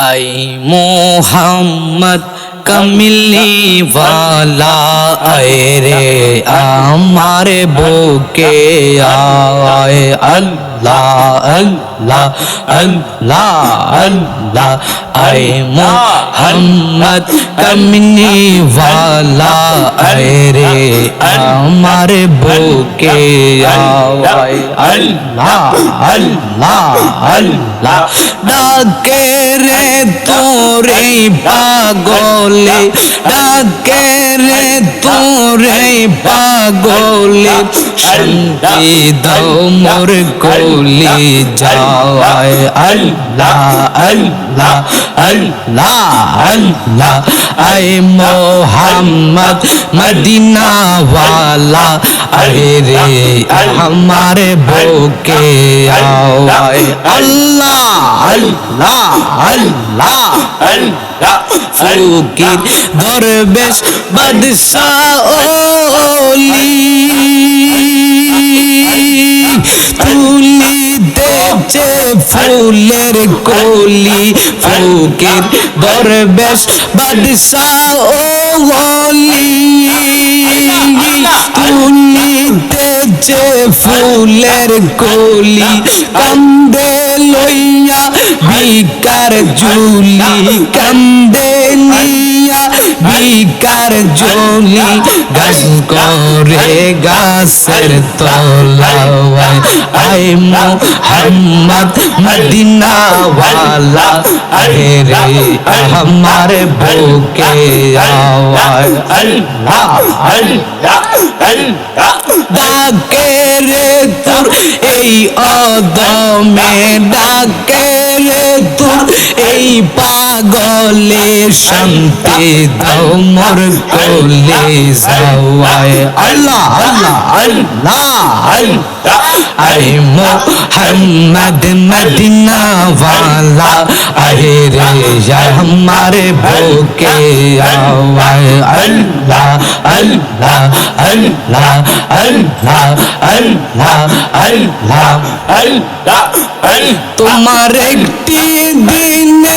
ऐ मोहम्मद कमली वाला ऐ रे हमारे बोके आए अल्लाह Allah, Allah, Allah. Ay Muhammad kamni wala ay re amar buke awai Allah, Allah, Allah. ডাকে রে তোরে পাগলে ডাকে রে যাওয়ায় আল্লাহ আল্লাহ আল্লাহ আল্লাহ আয় মোহাম্মদ মদিনা वाला আরে রে আমার বুকে আওয়ায়। আল্লাহ আল্লাহ আল্লাহ আল্লাহ। ফকির দরবেশ বাদশাহ ওলি তুলিতেছে ফুলের কলি, ফকির দরবেশ, বাদশাহ ওলি। তুলিতেছে ফুলের কলি, কান্দে লইয়া বিকার জুলি কান্দে নিয়া বিকার জলি গাছ করে গাছের তলাওয়ায় আই মোহাম্মদ মদিনা ওয়ালা আরে রে আমার বুকে আওয়ায় আল্লাহ আল্লাহ আল্লাহ ডাকে রে তোর এই অদমে, ডাকে রে তোর এই পাগলে শান্তি দাও মোর কোলে যাওয়ায়। আল্লাহ আল্লাহ আল্লাহ আল্লাহ। আরে মোহাম্মদ মদিনা वाला अरे रे हमारे भूखे आवाए अल्लाह अल्लाह अल्लाह अल्लाह अल्लाह अल्लाह अल्लाह তোমার একটি দিনে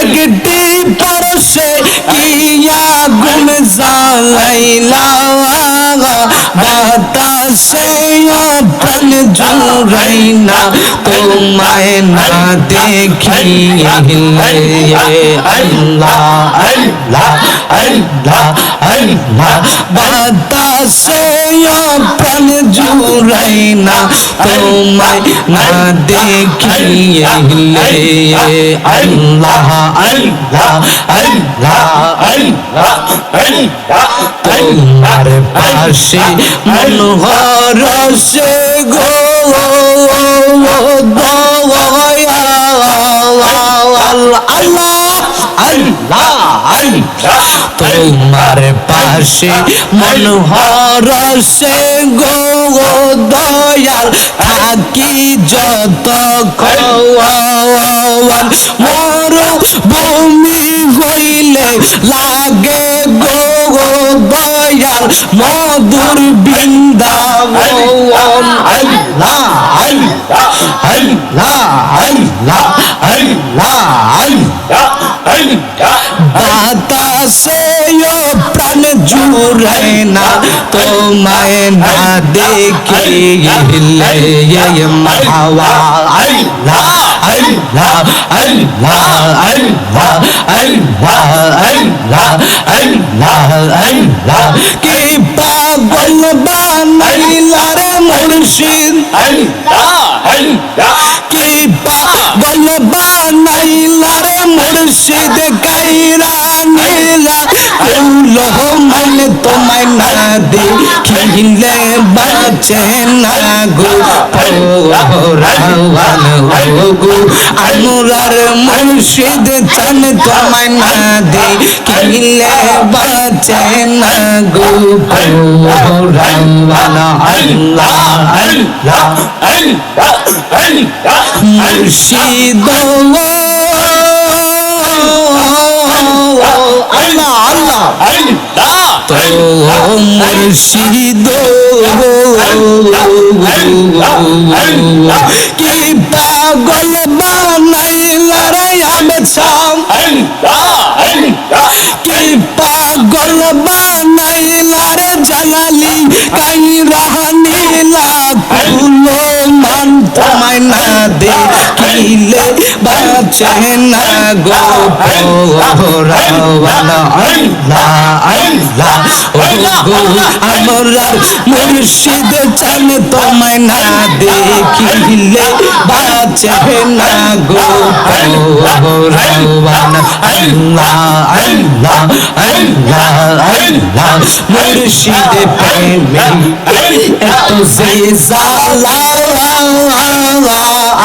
একটি পরশে কিয়া গুণ জালাইলা বাতা প্রাণ জুড়াইনা তোমায় না দেখিলে আল্লাহ আল্লাহ আল্লাহ আল্লাহ বাতাসে প্রাণ জুড়াইনা তোমায় না দেখিলে আল্লাহ আল্লাহ আল্লাহ আল্লাহ আল্লাহ তোমার পাশে তোমার পাশে মনোহর সে গো দয়াল থাকি যত মর ভূমি হইলে লাগে গো দয়াল মধুর বৃন্দাবন আল্লাহ আল্লাহ আল্লাহ আল্লাহ আল্লাহ আল্লাহ বাতাসে প্রাণ জুড়ে না তোমায় না দেখিলে হাওয়া আল্লাহ আল্লাহ আল্লাহ আল্লাহ আল্লাহ আল্লাহ আল্লাহ আল্লাহ কি পাগল রে সিন কি বল বানাইলা রে মুর্শিদ গাইরা নীলা লহ মানে তোমায় না দিই দেখিলে বাঁচে না গো? রাওয়ান গো আনুরার মুর্শিদ চান তোমায় না দেখিলে বাঁচে না গো রাওয়ান আল্লাহ আল্লাহ আল্লাহ আল্লাহ মুর্শিদ আল্লাহ আল্লাহ আল্লাহ তো মুর্শিদ কি পাগল বানাইলা করে আমি ছাম? কি পাগল বানাইলা রে জালালি কাই রাহানিলা কুলো মান তোমায় না দেখিলে বাঁচে না গো পরাওয়ালা আল্লাহ আল্লাহ ও গো, আমার মুর্শিদ চান তোমায় না দেখিলে বাঁচে না গো পরাওয়ালা আল্লাহ আল্লাহ আল্লাহ আল্লাহ। মুর্শিদ প্রেমে এত সে জালা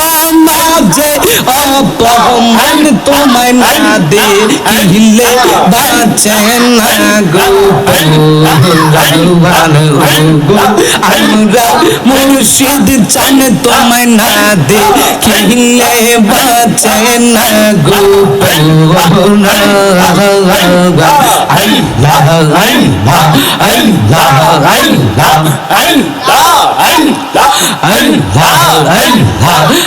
সমাজে অপমান তোমায় না দেখিলে বাঁচে না গো আমরা মুর্শিদ চান তোমায় না দেখিলে বাঁচে না গো আল্লাহ আল্লাহ আল্লাহ আল্লাহ আল্লাহ আল্লাহ